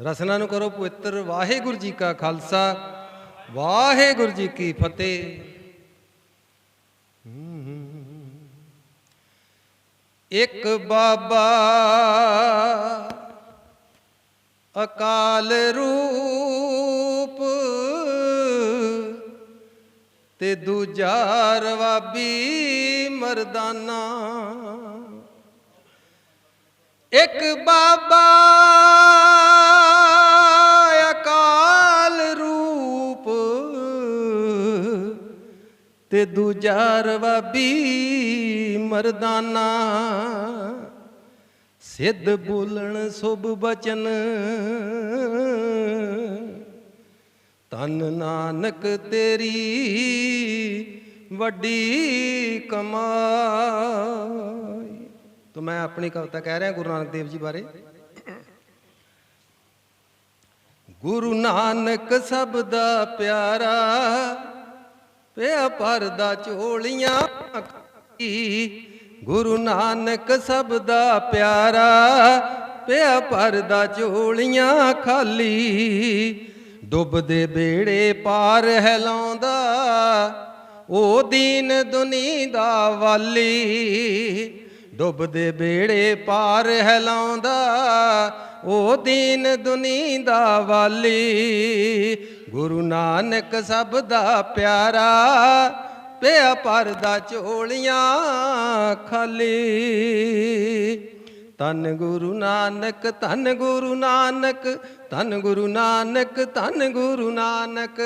ਰਸਨਾ ਨੂੰ ਕਰੋ ਪਵਿੱਤਰ। ਵਾਹਿਗੁਰੂ ਜੀ ਕਾ ਖਾਲਸਾ। ਵਾਹਿਗੁਰੂ ਜੀ ਕੀ ਫਤਿਹ। ਇੱਕ ਬਾਬਾ ਅਕਾਲ ਰੂਪ ਤੇ ਦੂਜਾ ਰਵਾਬੀ ਮਰਦਾਨਾ। ਇੱਕ ਬਾਬਾ ਤੇ ਦੂਜਾ ਰਵਾਬੀ ਮਰਦਾਨਾ। ਸਿੱਧ ਬੋਲਣ ਸੁਭ ਬਚਨ। ਤਨ ਨਾਨਕ ਤੇਰੀ ਵੱਡੀ ਕਮਾਈ। ਤੋ ਮੈਂ ਆਪਣੀ ਕਵਿਤਾ ਕਹਿ ਰਿਹਾ ਗੁਰੂ ਨਾਨਕ ਦੇਵ ਜੀ ਬਾਰੇ। ਗੁਰੂ ਨਾਨਕ ਸਭ ਦਾ ਪਿਆਰਾ ਪਿਆ ਪਰਦਾ ਝੋਲੀਆਂ ਖਾਲੀ। ਗੁਰੂ ਨਾਨਕ ਸਭ ਦਾ ਪਿਆਰਾ ਪਿਆ ਪਰਦਾ ਝੋਲੀਆਂ ਖਾਲੀ ਡੁੱਬਦੇ ਬੇੜੇ ਪਾਰ ਹੈਲਾਉਂਦਾ, ਉਹ ਦੀਨ ਦੁਨੀ ਦਾ ਵਾਲੀ ਡੁੱਬਦੇ ਬੇੜੇ ਪਾਰ ਹੈਲਾਉਂਦਾ, ਉਹ ਦੀਨ ਦੁਨੀ ਦਾ ਵਾਲੀ। ਗੁਰੂ ਨਾਨਕ ਸਭ ਦਾ ਪਿਆਰਾ, ਪਿਆ ਪਰਦਾ ਝੋਲੀਆਂ ਖਾਲੀ। ਤਨ ਗੁਰੂ ਨਾਨਕ ਤਨ ਗੁਰੂ ਨਾਨਕ ਤਨ ਗੁਰੂ ਨਾਨਕ ਤਨ ਗੁਰੂ ਨਾਨਕ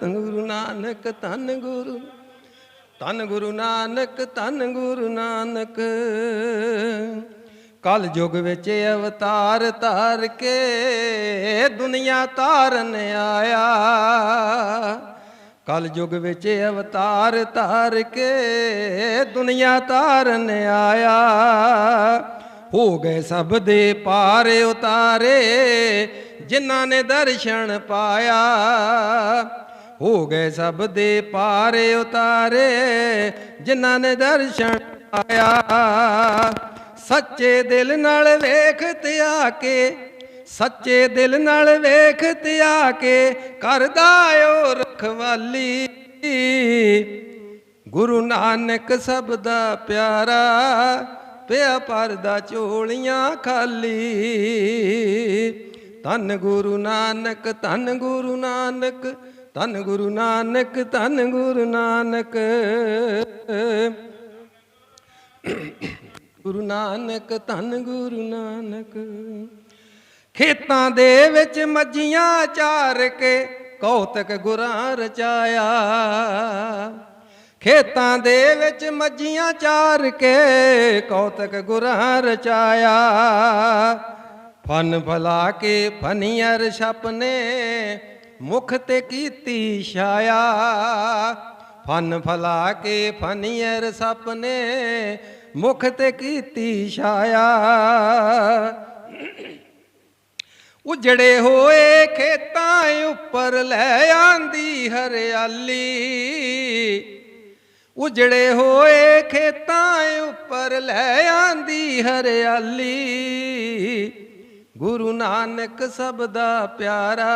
ਤਨ ਗੁਰੂ ਨਾਨਕ ਤਨ ਗੁਰੂ ਤਨ ਗੁਰੂ ਨਾਨਕ ਤਨ ਗੁਰੂ ਨਾਨਕ। ਕਲ ਯੁਗ ਵਿੱਚ ਅਵਤਾਰ ਧਾਰ ਕੇ ਦੁਨੀਆ ਤਾਰਨ ਆਇਆ। ਕਲ ਯੁਗ ਵਿੱਚ ਅਵਤਾਰ ਧਾਰ ਕੇ ਦੁਨੀਆ ਤਾਰਨ ਆਇਆ। ਹੋ ਗਏ ਸਭ ਦੇ ਪਾਰ ਉਤਾਰੇ, ਜਿਨ੍ਹਾਂ ਨੇ ਦਰਸ਼ਨ ਪਾਇਆ। ਹੋ ਗਏ ਸਭ ਦੇ ਪਾਰ ਉਤਾਰੇ, ਜਿਨ੍ਹਾਂ ਨੇ ਦਰਸ਼ਨ ਆਇਆ ਸੱਚੇ ਦਿਲ ਨਾਲ ਵੇਖ ਤਿਆ ਕੇ, ਸੱਚੇ ਦਿਲ ਨਾਲ ਵੇਖ ਤਿਆ ਕੇ ਕਰਦਾ ਓ ਰਖਵਾਲੀ। ਗੁਰੂ ਨਾਨਕ ਸਭ ਦਾ ਪਿਆਰਾ, ਪਿਆ ਪਰਦਾ ਝੋਲੀਆਂ ਖਾਲੀ। ਧੰਨ ਗੁਰੂ ਨਾਨਕ, ਧੰਨ ਗੁਰੂ ਨਾਨਕ ਧੰਨ ਗੁਰੂ ਨਾਨਕ, ਧੰਨ ਗੁਰੂ ਨਾਨਕ। ਗੁਰੂ ਨਾਨਕ, ਧੰਨ ਗੁਰੂ ਨਾਨਕ। ਖੇਤਾਂ ਦੇ ਵਿੱਚ ਮੱਝੀਆਂ ਚਾਰ ਕੇ ਕੌਤਕ ਗੁਰਾਂ ਰਚਾਇਆ। ਖੇਤਾਂ ਦੇ ਵਿੱਚ ਮੱਝੀਆਂ ਚਾਰ ਕੇ ਕੌਤਕ ਗੁਰਾਂ ਰਚਾਇਆ। ਫਨ ਫਲਾ ਕੇ ਫਨੀਅਰ ਛਪ ਮੁਖ ਤੇ ਕੀਤੀ ਛਾਇਆ। ਫਨ ਫਲਾ ਕੇ ਫਨੀਅਰ ਸਪ ਨੇ ਮੁਖ ਤੇ ਕੀਤੀ ਛਾਇਆ। ਉਜੜੇ ਹੋਏ ਖੇਤਾਂ ਉੱਪਰ ਲੈ ਆਂਦੀ ਹਰਿਆਲੀ। ਉਜੜੇ ਹੋਏ ਖੇਤਾਂ ਉੱਪਰ ਲੈ ਆਂਦੀ ਹਰਿਆਲੀ। ਗੁਰੂ ਨਾਨਕ ਸਭ ਦਾ ਪਿਆਰਾ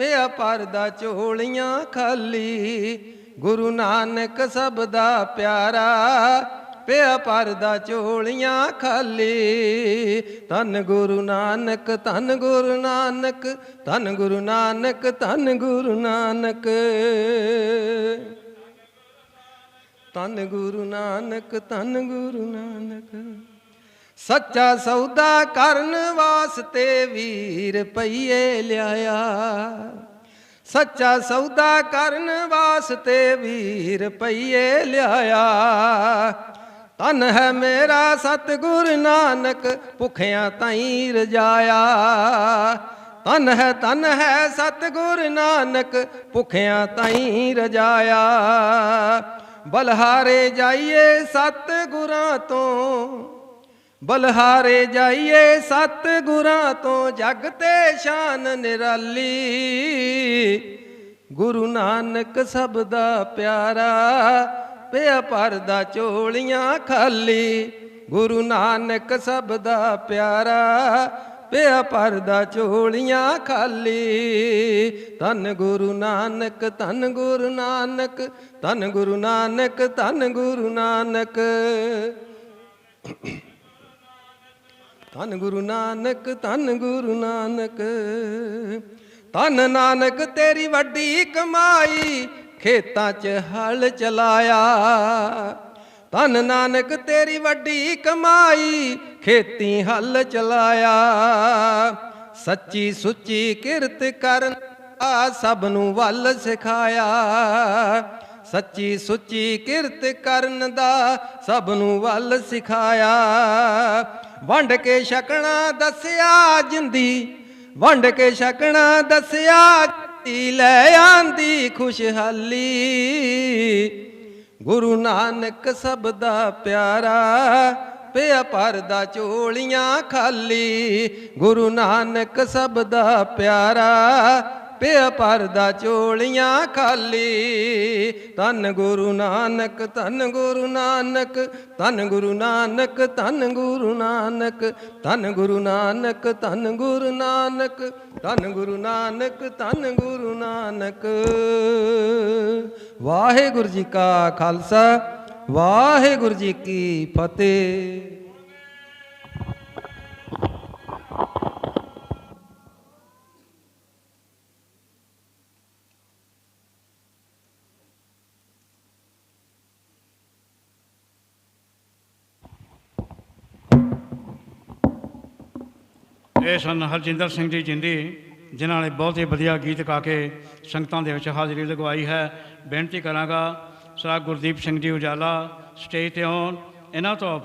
ਪਿਆ ਪਰਦਾ ਝੋਲੀਆਂ ਖਾਲੀ। ਗੁਰੂ ਨਾਨਕ ਸਭ ਦਾ ਪਿਆਰਾ, ਪਿਆ ਪਰਦਾ ਝੋਲੀਆਂ ਖਾਲੀ। ਧੰਨ ਗੁਰੂ ਨਾਨਕ, ਧੰਨ ਗੁਰੂ ਨਾਨਕ, ਧੰਨ ਗੁਰੂ ਨਾਨਕ, ਧੰਨ ਗੁਰੂ ਨਾਨਕ। ਧੰਨ ਗੁਰੂ ਨਾਨਕ, ਧੰਨ ਗੁਰੂ ਨਾਨਕ। ਸੱਚਾ ਸੌਦਾ ਕਰਨ ਵਾਸਤੇ ਵੀਰ ਪਈਏ ਲਿਆਇਆ। ਸੱਚਾ ਸੌਦਾ ਕਰਨ ਵਾਸਤੇ ਵੀਰ ਪਈਏ ਲਿਆਇਆ। ਤਨ ਹੈ ਮੇਰਾ ਸਤਿਗੁਰ ਨਾਨਕ, ਭੁਖਿਆਂ ਤਾਈ ਰਜਾਇਆ। ਤਨ ਹੈ ਤਨ ਹੈ ਸਤਿਗੁਰ ਨਾਨਕ, ਭੁਖਿਆਂ ਤਾਈ ਰਜਾਇਆ। ਬਲਹਾਰੇ ਜਾਈਏ ਸਤਗੁਰਾਂ ਤੋਂ ਬਲਹਾਰੇ ਜਾਈਏ ਸਤ ਗੁਰਾਂ ਤੋਂ ਜਗ ਤੇ ਸ਼ਾਨ ਨਿਰਾਲੀ। ਗੁਰੂ ਨਾਨਕ ਸਭ ਦਾ ਪਿਆਰਾ, ਪਿਆ ਪਰਦਾ ਚੋਲੀਆਂ ਖਾਲੀ। ਗੁਰੂ ਨਾਨਕ ਸਭ ਦਾ ਪਿਆਰਾ, ਪਿਆ ਪਰਦਾ ਚੋਲੀਆਂ ਖਾਲੀ। ਧੰਨ ਗੁਰੂ ਨਾਨਕ, ਧੰਨ ਗੁਰੂ ਨਾਨਕ, ਧੰਨ ਗੁਰੂ ਨਾਨਕ, ਧੰਨ ਗੁਰੂ ਨਾਨਕ। ਧੰਨ ਗੁਰੂ ਨਾਨਕ, ਧੰਨ ਗੁਰੂ ਨਾਨਕ। ਧੰਨ ਨਾਨਕ ਤੇਰੀ ਵੱਡੀ ਕਮਾਈ ਖੇਤਾਂ 'ਚ ਹਲ ਚਲਾਇਆ। ਧੰਨ ਨਾਨਕ ਤੇਰੀ ਵੱਡੀ ਕਮਾਈ ਖੇਤੀ ਹਲ ਚਲਾਇਆ। ਸੱਚੀ ਸੁੱਚੀ ਕਿਰਤ ਕਰਨ ਆ ਸਭ ਨੂੰ ਵੱਲ ਸਿਖਾਇਆ। ਸੱਚੀ ਸੁੱਚੀ ਕਿਰਤ ਕਰਨ ਦਾ ਸਭ ਨੂੰ ਵੱਲ ਸਿਖਾਇਆ। ਵੰਡ ਕੇ ਛਕਣਾ ਦੱਸਿਆ ਜਿੰਦੀ, ਵੰਡ ਕੇ ਛਕਣਾ ਦੱਸਿਆ ਜਿੰਦੀ, ਲੈ ਆਂਦੀ ਖੁਸ਼ਹਾਲੀ। ਗੁਰੂ ਨਾਨਕ ਸਭ ਦਾ ਪਿਆਰਾ, ਪਿਆ ਭਰਦਾ ਚੋਲੀਆਂ ਖਾਲੀ। ਗੁਰੂ ਨਾਨਕ ਸਭ ਦਾ ਪਿਆਰਾ ਪਿਆ ਪਰਦਾ ਚੋਲੀਆਂ ਖਾਲੀ। ਧੰਨ ਗੁਰੂ ਨਾਨਕ, ਧੰਨ ਗੁਰੂ ਨਾਨਕ, ਧੰਨ ਗੁਰੂ ਨਾਨਕ, ਧੰਨ ਗੁਰੂ ਨਾਨਕ, ਧੰਨ ਗੁਰੂ ਨਾਨਕ, ਧੰਨ ਗੁਰੂ ਨਾਨਕ, ਧੰਨ ਗੁਰੂ ਨਾਨਕ, ਧੰਨ ਗੁਰੂ ਨਾਨਕ। ਵਾਹਿਗੁਰੂ ਜੀ ਕਾ ਖਾਲਸਾ, ਵਾਹਿਗੁਰੂ ਜੀ ਕੀ ਫਤਿਹ। ਇਹ ਸਨ ਹਰਜਿੰਦਰ ਸਿੰਘ ਜੀ ਜਿੰਦੀ, ਜਿਨ੍ਹਾਂ ਨੇ ਬਹੁਤ ਹੀ ਵਧੀਆ ਗੀਤ ਗਾ ਕੇ ਸੰਗਤਾਂ ਦੇ ਵਿੱਚ ਹਾਜ਼ਰੀ ਲਗਵਾਈ ਹੈ। ਬੇਨਤੀ ਕਰਾਂਗਾ, ਸਰਾ ਗੁਰਦੀਪ ਸਿੰਘ ਜੀ ਉਜਾਲਾ, ਸਟੇਜ ਤੇ ਆਉਣ। ਇਹਨਾਂ ਤੋਂ